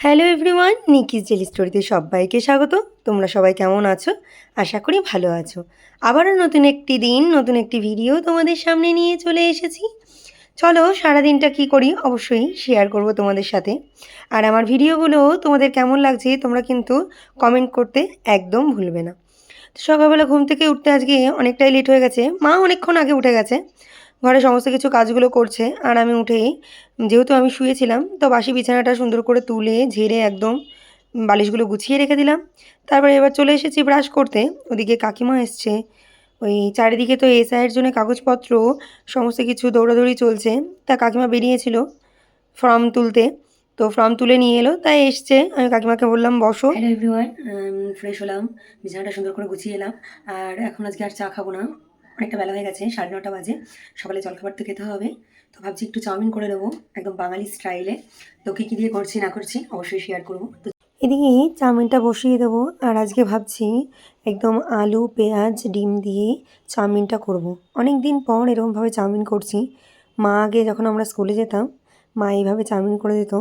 Hello everyone নিকিস jelly স্টোরিতে সবাইকে স্বাগত। তোমরা সবাই কেমন আছো? আশা করি ভালো আছো। আবারও নতুন একটি দিন, নতুন একটি ভিডিও তোমাদের সামনে নিয়ে চলে এসেছি। চলো, সারাদিনটা কি করি? অবশ্যই শেয়ার করব তোমাদের সাথে। আর আমার ভিডিওগুলো তোমাদের কেমন লাগছে, তোমরা কিন্তু কমেন্ট করতে একদম ভুলবে না। সকালবেলা ঘুম থেকে উঠতে আজকে অনেকটাই লেট হয়ে গেছে। মা অনেকক্ষণ আগে উঠে গেছে। ঘরে সমস্ত কিছু কাজগুলো করছে আর আমি উঠেই, যেহেতু আমি শুয়েছিলাম, তো বাসি বিছানাটা সুন্দর করে তুলে ঝেড়ে একদম বালিশগুলো গুছিয়ে রেখে দিলাম। তারপরে এবার চলে এসেছি ব্রাশ করতে। ওদিকে কাকিমা এসছে। ওই চারিদিকে তো এসআইয়ের জন্য কাগজপত্র, সমস্ত কিছু দৌড়াদৌড়ি চলছে। তা কাকিমা বেরিয়েছিল ফর্ম তুলতে। তো ফর্ম তুলে নিয়ে এলো, তাই এসছে। আমি কাকিমাকে বললাম, বসো। এভরিওয়ান ফ্রেশ হলাম, বিছানাটা সুন্দর করে গুছিয়ে এলাম। আর এখন আজকে আর চা খাব না। অনেকটা বেলা হয়ে গেছে, সাড়ে নটা বাজে। সকালে জলখাবার তো খেতে হবে। তো ভাবছি একটু চাউমিন করে নেব, একদম বাঙালি স্টাইলে। তো কী কী দিয়ে করছি, না করছি, অবশ্যই শেয়ার করব। তো এদিকে চাউমিনটা বসিয়ে দেবো, আর আজকে ভাবছি একদম আলু, পেঁয়াজ, ডিম দিয়ে চাউমিনটা করব। অনেক দিন পর এরকমভাবে চাউমিন করছি। মা আগে যখন আমরা স্কুলে যেতাম, মা এইভাবে চাউমিন করে দিত।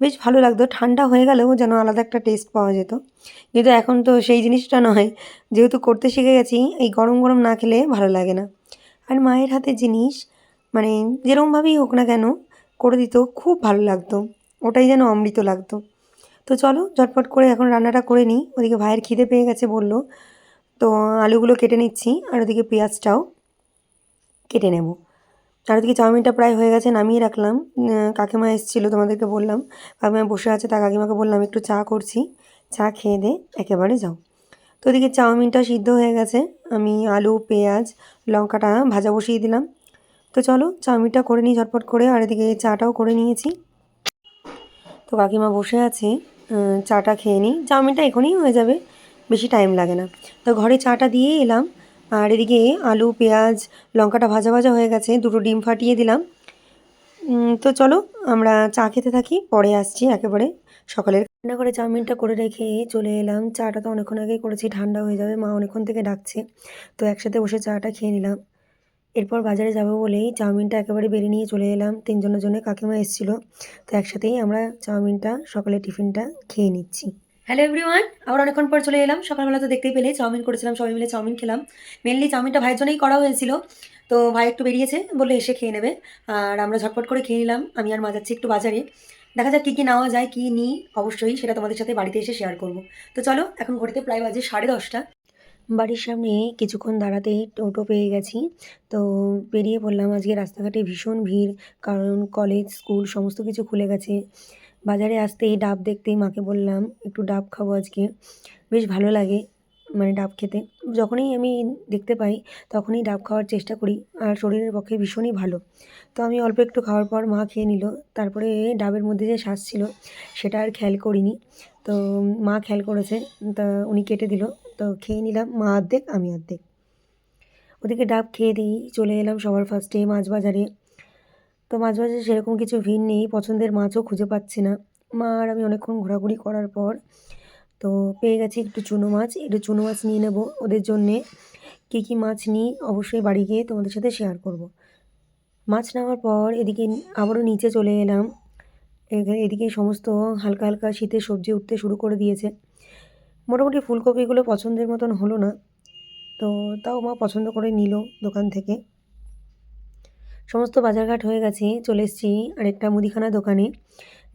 বেশ ভালো লাগতো। ঠান্ডা হয়ে গেলেও যেন আলাদা একটা টেস্ট পাওয়া যেত। কিন্তু এখন তো সেই জিনিসটা নয়। যেহেতু করতে শিখে গেছি, এই গরম গরম না খেলে ভালো লাগে না। আর মায়ের হাতে জিনিস মানে যেরকমভাবেই হোক না কেন, করে দিত খুব ভালো লাগতো। ওটাই যেন অমৃত লাগতো। তো চলো, ঝটপট করে এখন রান্নাটা করে নিই। ওদিকে ভাইয়ের খিদে পেয়ে গেছে বলল, তো আলুগুলো কেটে নিচ্ছি, আর ওদিকে পেঁয়াজটাও কেটে নেব। আর ওদিকে চাউমিনটা প্রায় হয়ে গেছে, নামিয়ে রাখলাম। কাকিমা এসেছিল, তোমাদেরকে বললাম। কাকিমা বসে আছে তা কাকিমাকে বললাম, একটু চা করছি। চা খেয়ে দে, একেবারে যাও। তো ওদিকে চাউমিনটা সিদ্ধ হয়ে গেছে। আমি আলু, পেঁয়াজ, লঙ্কাটা ভাজা বসিয়ে দিলাম। তো চলো, চাউমিনটা করে নিই ঝটপট করে, আর এদিকে চাটাও করে নিয়েছি। তো কাকিমা বসে আছে চাটা খেয়ে নিই। চাউমিনটা এখনই হয়ে যাবে, বেশি টাইম লাগে না। তো ঘরে চাটা দিয়ে এলাম। আর এদিকে আলু, পেঁয়াজ, লঙ্কাটা ভাজা ভাজা হয়ে গেছে, দুটো ডিম ফাটিয়ে দিলাম। তো চলো আমরা চা খেতে থাকি, পরে আসছি একেবারে সকালের রান্না করে চাউমিনটা করে রেখে চলে এলাম। চাটা তো অনেকক্ষণ আগেই করেছি, ঠান্ডা হয়ে যাবে, মা অনেকক্ষণ থেকে ডাকছে। তো একসাথে বসে চাটা খেয়ে নিলাম। এরপর বাজারে যাব বলেই চাউমিনটা একেবারে বেরিয়ে নিয়ে চলে এলাম। তিনজনের জন্য কাকিমা এসেছিল। তো একসাথেই আমরা চাউমিনটা সকালে টিফিনটা খেয়ে নিচ্ছি। হ্যালো এভরিওয়ান আবার অনেকক্ষণ পর চলে এলাম। সকালবেলা তো দেখতেই পেলে, চাউমিন করেছিলাম, সবাই মিলে চাউমিন খেলাম। মেনলি চাউমিনটা ভাইয়ের জন্যই করা হয়েছিল। তো ভাই একটু বেরিয়েছে বললে এসে খেয়ে নেবে। আর আমরা ঝটপট করে খেয়ে নিলাম। আমি আর মা যাচ্ছি একটু বাজারে। দেখা যাক কী কী নেওয়া যায়, কী নিই, অবশ্যই সেটা তোমাদের সাথে বাড়িতে এসে শেয়ার করব। তো চলো, এখন ঘড়িতে প্রায় বাজে সাড়ে দশটা। বাড়ির সামনে কিছুক্ষণ দাঁড়াতেই টোটো পেয়ে গেছি। তো বেরিয়ে পড়লাম আজকে রাস্তাঘাটে ভীষণ ভিড়, কারণ কলেজ স্কুল সমস্ত কিছু খুলে গেছে। বাজারে আসতেই ডাব দেখতেই মাকে বললাম, একটু ডাব খাব আজকে। বেশ ভালো লাগে মানে ডাব খেতে। যখনই আমি দেখতে পাই, তখনই ডাব খাওয়ার চেষ্টা করি, আর শরীরের পক্ষে ভীষণই ভালো। তো আমি অল্প একটু খাওয়ার পর মা খেয়ে নিল। তারপরে ডাবের মধ্যে যে শ্বাস ছিল, সেটা আর খেয়াল করিনি। তো মা খেয়াল করেছে, তা উনি কেটে দিল। তো খেয়ে নিলাম, মা অর্ধেক, আমি অর্ধেক। ওদিকে ডাব খেয়ে দিই চলে এলাম সবার ফার্স্টে মাছ বাজারে। তো মাছ বাজারে সেরকম কিছু ভিড় নেই, পছন্দের মাছও খুঁজে পাচ্ছি না। মা আর আমি অনেকক্ষণ ঘোরাঘুরি করার পর তো পেয়ে গেছি একটু চুনো মাছ। একটু চুনো মাছ নিয়ে নেব ওদের জন্যে। কী কী মাছ নিই অবশ্যই বাড়ি গিয়ে তোমাদের সাথে শেয়ার করব। মাছ নেওয়ার পর এদিকে আবারও নিচে চলে এলাম। এদিকে সমস্ত হালকা হালকা শীতের সবজি উঠতে শুরু করে দিয়েছে। মোটামুটি ফুলকপিগুলো পছন্দের মতন হলো না। তো তাও মা পছন্দ করে নিল দোকান থেকে। সমস্ত বাজারঘাট হয়ে গেছে, চলে এসেছি আরেকটা মুদিখানা দোকানে।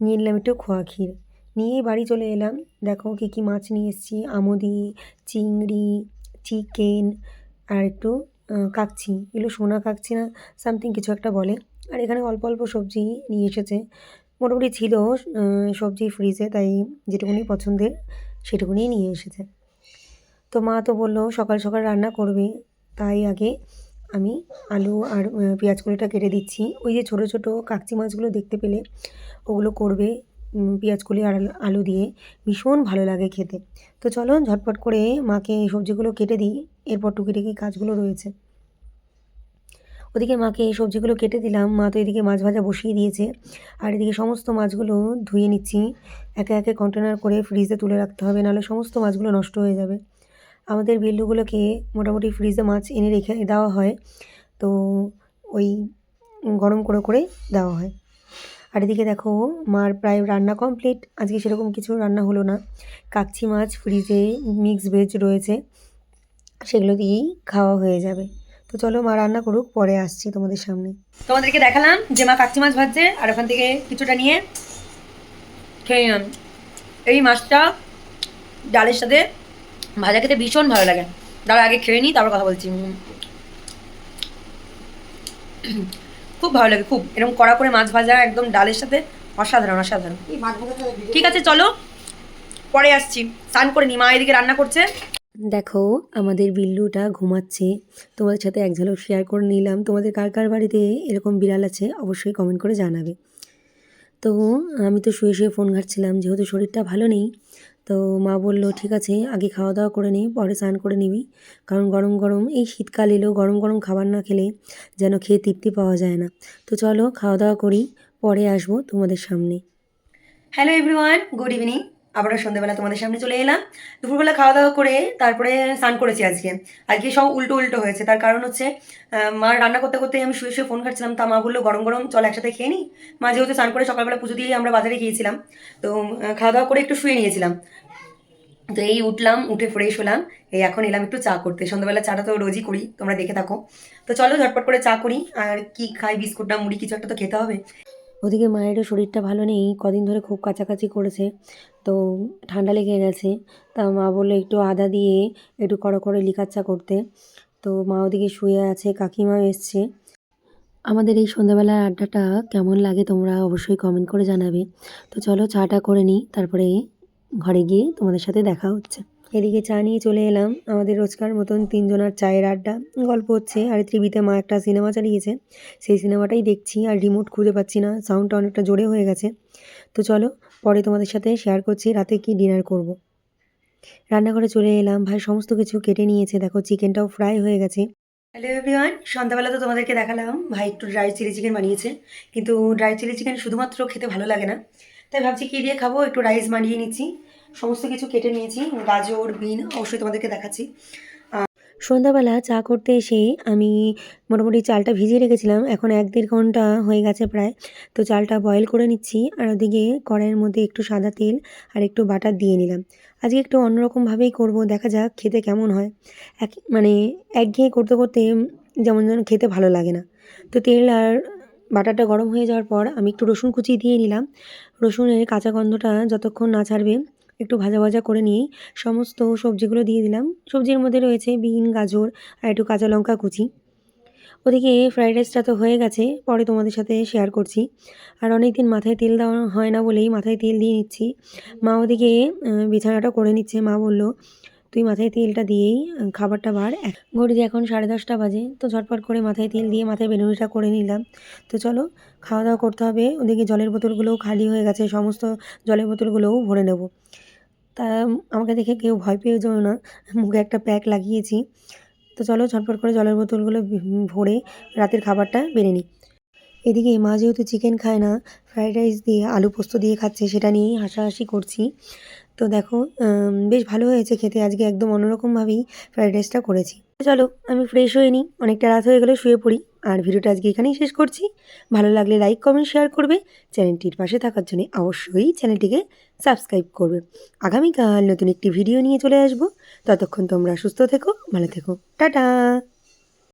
নিয়ে নিলাম একটু খোয়া ক্ষীর। নিয়ে বাড়ি চলে এলাম। দেখো কী কী মাছ নিয়ে এসেছি, আমুদি, চিংড়ি, চিকেন আর একটু কাকছি। এগুলো সোনা কাকছি না সামথিং কিছু একটা বলে। আর এখানে অল্প অল্প সবজি নিয়ে এসেছে। মোটামুটি ছিল সবজি ফ্রিজে তাই যেটুকুনি পছন্দের সেটুকুনি নিয়ে এসেছে। তো মা তো বলল, সকাল সকাল রান্না করবে। তাই আগে আমি আলু আর পেঁয়াজ কলিটা কেটে দিচ্ছি। ওই যে ছোটো ছোটো কাকচি মাছগুলো দেখতে পেলে ওগুলো করবে পেঁয়াজ কলি আর আলু- আলু দিয়ে। ভীষণ ভালো লাগে খেতে। তো চলো ঝটপট করে মাকে এই সবজিগুলো কেটে দিই। এরপর টুকিটাকি কাজগুলো রয়েছে। ওদিকে মাকে এই সবজিগুলো কেটে দিলাম। মা তো এদিকে মাছ ভাজা বসিয়ে দিয়েছে। আর এদিকে সমস্ত মাছগুলো ধুয়ে নিচ্ছি। একে একে কন্টেনার করে ফ্রিজে তুলে রাখতে হবে, নাহলে সমস্ত মাছগুলো নষ্ট হয়ে যাবে। আমাদের বিল্লুগুলোকে মোটামুটি ফ্রিজে মাছ এনে রেখে দেওয়া হয়। তো ওই গরম করে করে দেওয়া হয়। আর এদিকে দেখো, মার প্রায় রান্না কমপ্লিট আজকে সেরকম কিছু রান্না হলো না। কাকচি মাছ ফ্রিজে মিক্স ভেজ রয়েছে, সেগুলো দিয়েই খাওয়া হয়ে যাবে। তো চলো মা রান্না করুক, পরে আসছি তোমাদের সামনে। তোমাদেরকে দেখালাম যে মা কাচ্চি মাছ ভাজছে, আর ওখান থেকে কিছুটা নিয়ে খেয়ে নিলাম। এই মাছটা ডালের সাথে ভাজা খেতে ভীষণ ভালো লাগে। দাঁড়া আগে খেয়ে নিই তারপর কথা বলছি। খুব ভালো লাগে খুব। এরকম কড়া করে মাছ ভাজা একদম ডালের সাথে অসাধারণ অসাধারণ। ঠিক আছে চলো। পরে আসছি। স্নান করে নি মা এদিকে রান্না করছে। দেখো আমাদের বিল্লুটা ঘুমাচ্ছে। তোমাদের সাথে এক ঝলক শেয়ার করে নিলাম। তোমাদের কার কার বাড়িতে এরকম বিড়াল আছে অবশ্যই কমেন্ট করে জানাবে। তো আমি তো শুয়ে শুয়ে ফোন ঘাটছিলাম যেহেতু শরীরটা ভালো নেই তো মা বলল, ঠিক আছে, আগে খাওয়া দাওয়া করে নিই পরে স্নান করে নিবি। কারণ গরম গরম, এই শীতকাল এলো, গরম গরম খাবার না খেলে যেন খেয়ে তৃপ্তি পাওয়া যায় না। তো চলো খাওয়া দাওয়া করি, পরে আসব তোমাদের সামনে। হ্যালো এভরিওয়ান গুড ইভিনিং আবারও সন্ধ্যেবেলা তোমাদের সামনে চলে এলাম। দুপুরবেলা খাওয়া দাওয়া করে তারপরে স্নান করেছি আজকে। আজকে সব উল্টো উল্টো হয়েছে। তার কারণ হচ্ছে মা রান্না করতে করতে আমি শুয়ে শুয়ে ফোন ঘাটছিলাম। তা মা বলল, গরম গরম, চল একসাথে খেয়ে নিই মা যেহেতু স্নান করে সকালবেলা পুজো দিয়ে আমরা বাজারে গিয়েছিলাম, তো খাওয়া দাওয়া করে একটু শুয়ে নিয়েছিলাম। তো এই উঠলাম, উঠে ফ্রেশ হলাম। এই এখন এলাম একটু চা করতে। সন্ধ্যাবেলা চাটা তো রোজই করি, তোমরা দেখে থাকো। তো চলো ঝটপট করে চা করি। আর কি খাই? বিস্কুট না, মুড়ি, কিছু একটা তো খেতে হবে। ওদিকে মায়েরও শরীরটা ভালো নেই, কদিন ধরে খুব কাছাকাছি করেছে, তো ঠান্ডা লেগে গেছে। তা মা বলল একটু আদা দিয়ে একটু কড়া করে লিকার চা করতে। তো মা ওদিকে শুয়ে আছে কাকিমাও এসছে। আমাদের এই সন্ধ্যাবেলার আড্ডাটা কেমন লাগে তোমরা অবশ্যই কমেন্ট করে জানাবে। তো চলো চাটা করে নিই, তারপরে ঘরে গিয়ে তোমাদের সাথে দেখা হচ্ছে। এদিকে চা নিয়ে চলে এলাম। আমাদের রোজকার মতন তিনজনার চায়ের আড্ডা, গল্প হচ্ছে। আর টিভিতে মা একটা সিনেমা চালিয়েছে। সেই সিনেমাটাই দেখছি, আর রিমোট খুঁজে পাচ্ছি না। সাউন্ডটা অনেকটা জোরে হয়ে গেছে। তো চলো, পরে তোমাদের সাথে শেয়ার করছি, রাতে কি ডিনার করব। রান্নাঘরে চলে এলাম। ভাই সমস্ত কিছু কেটে নিয়েছে। দেখো চিকেনটাও ফ্রাই হয়ে গেছে। হ্যালো এভরিওয়ান সন্ধ্যাবেলা তো তোমাদেরকে দেখালাম। ভাই একটু ড্রাই চিলি চিকেন বানিয়েছে। কিন্তু ড্রাই চিলি চিকেন শুধুমাত্র খেতে ভালো লাগে না। তাই ভাবছি কী দিয়ে খাব? একটু রাইস বানিয়ে নিচ্ছি। সমস্ত কিছু কেটে নিয়েছি, গাজর, বিন অবশ্যই তোমাদেরকে দেখাচ্ছি। সন্ধ্যাবেলা চা করতে এসে আমি মোটামুটি চালটা ভিজিয়ে রেখেছিলাম, এখন এক দেড় ঘণ্টা হয়ে গেছে প্রায়। তো চালটা বয়েল করে নিচ্ছি, আর ওদিকে কড়াইয়ের মধ্যে একটু সাদা তেল আর একটু বাটার দিয়ে নিলাম। আজকে একটু অন্যরকমভাবেই করব, দেখা যাক খেতে কেমন হয়। এক মানে একঘেয়ে করতে করতে যেমন যেন খেতে ভালো লাগে না। তো তেল আর বাটারটা গরম হয়ে যাওয়ার পর আমি একটু রসুন কুচি দিয়ে নিলাম। রসুনের কাঁচা গন্ধটা যতক্ষণ না ছাড়বে একটু ভাজা ভাজা করে নিয়েই সমস্ত সবজিগুলো দিয়ে দিলাম। সবজির মধ্যে রয়েছে বিন, গাজর আর একটু কাঁচা লঙ্কা কুচি। ওদিকে ফ্রাইড রাইসটা তো হয়ে গেছে, পরে তোমাদের সাথে শেয়ার করছি। আর অনেক দিন মাথায় তেল দেওয়া হয় না বলেই মাথায় তেল দিয়ে নিচ্ছি। মা ওদিকে বিছানাটা করে নিচ্ছে। মা বলল, তুই মাথায় তেলটা দিয়েই খাবারটা বার ঘড়িতে এখন সাড়ে দশটা বাজে, তো ঝটপট করে মাথায় তেল দিয়ে মাথায় বেলুনিটা করে নিলাম। তো চলো, খাওয়া দাওয়া করতে হবে। ওদিকে জলের বোতলগুলোও খালি হয়ে গেছে, সমস্ত জলের বোতলগুলোও ভরে নেব। তা আমাকে দেখে কেউ ভয় পেয়ে যাও না। মুখে একটা প্যাক লাগিয়েছি। তো চলো ঝটপট করে জলের বোতলগুলো ভরে রাতের খাবারটা বেড়ে নিই। এদিকে মা যেহেতু চিকেন খায় না ফ্রাইড রাইস দিয়ে আলু পোস্ত দিয়ে খাচ্ছে, সেটা নিয়েই হাসাহাসি করছি। তো দেখো বেশ ভালো হয়েছে খেতে, আজকে একদম অন্যরকমভাবেই ফ্রাইড রাইসটা করেছি। চলো, আমি ফ্রেশ হয়ে নিই, অনেকটা রাত হয়ে গেলে শুয়ে পড়ি। আর ভিডিওটা আজকে এখানেই শেষ করছি। ভালো লাগলে লাইক কমেন্ট শেয়ার করবে। চ্যানেলটির পাশে থাকার জন্য অবশ্যই চ্যানেলটিকে সাবস্ক্রাইব করবে। আগামীকাল নতুন একটি ভিডিও নিয়ে চলে আসব। ততক্ষণ তোমরা সুস্থ থেকো, ভালো থেকো। টাটা!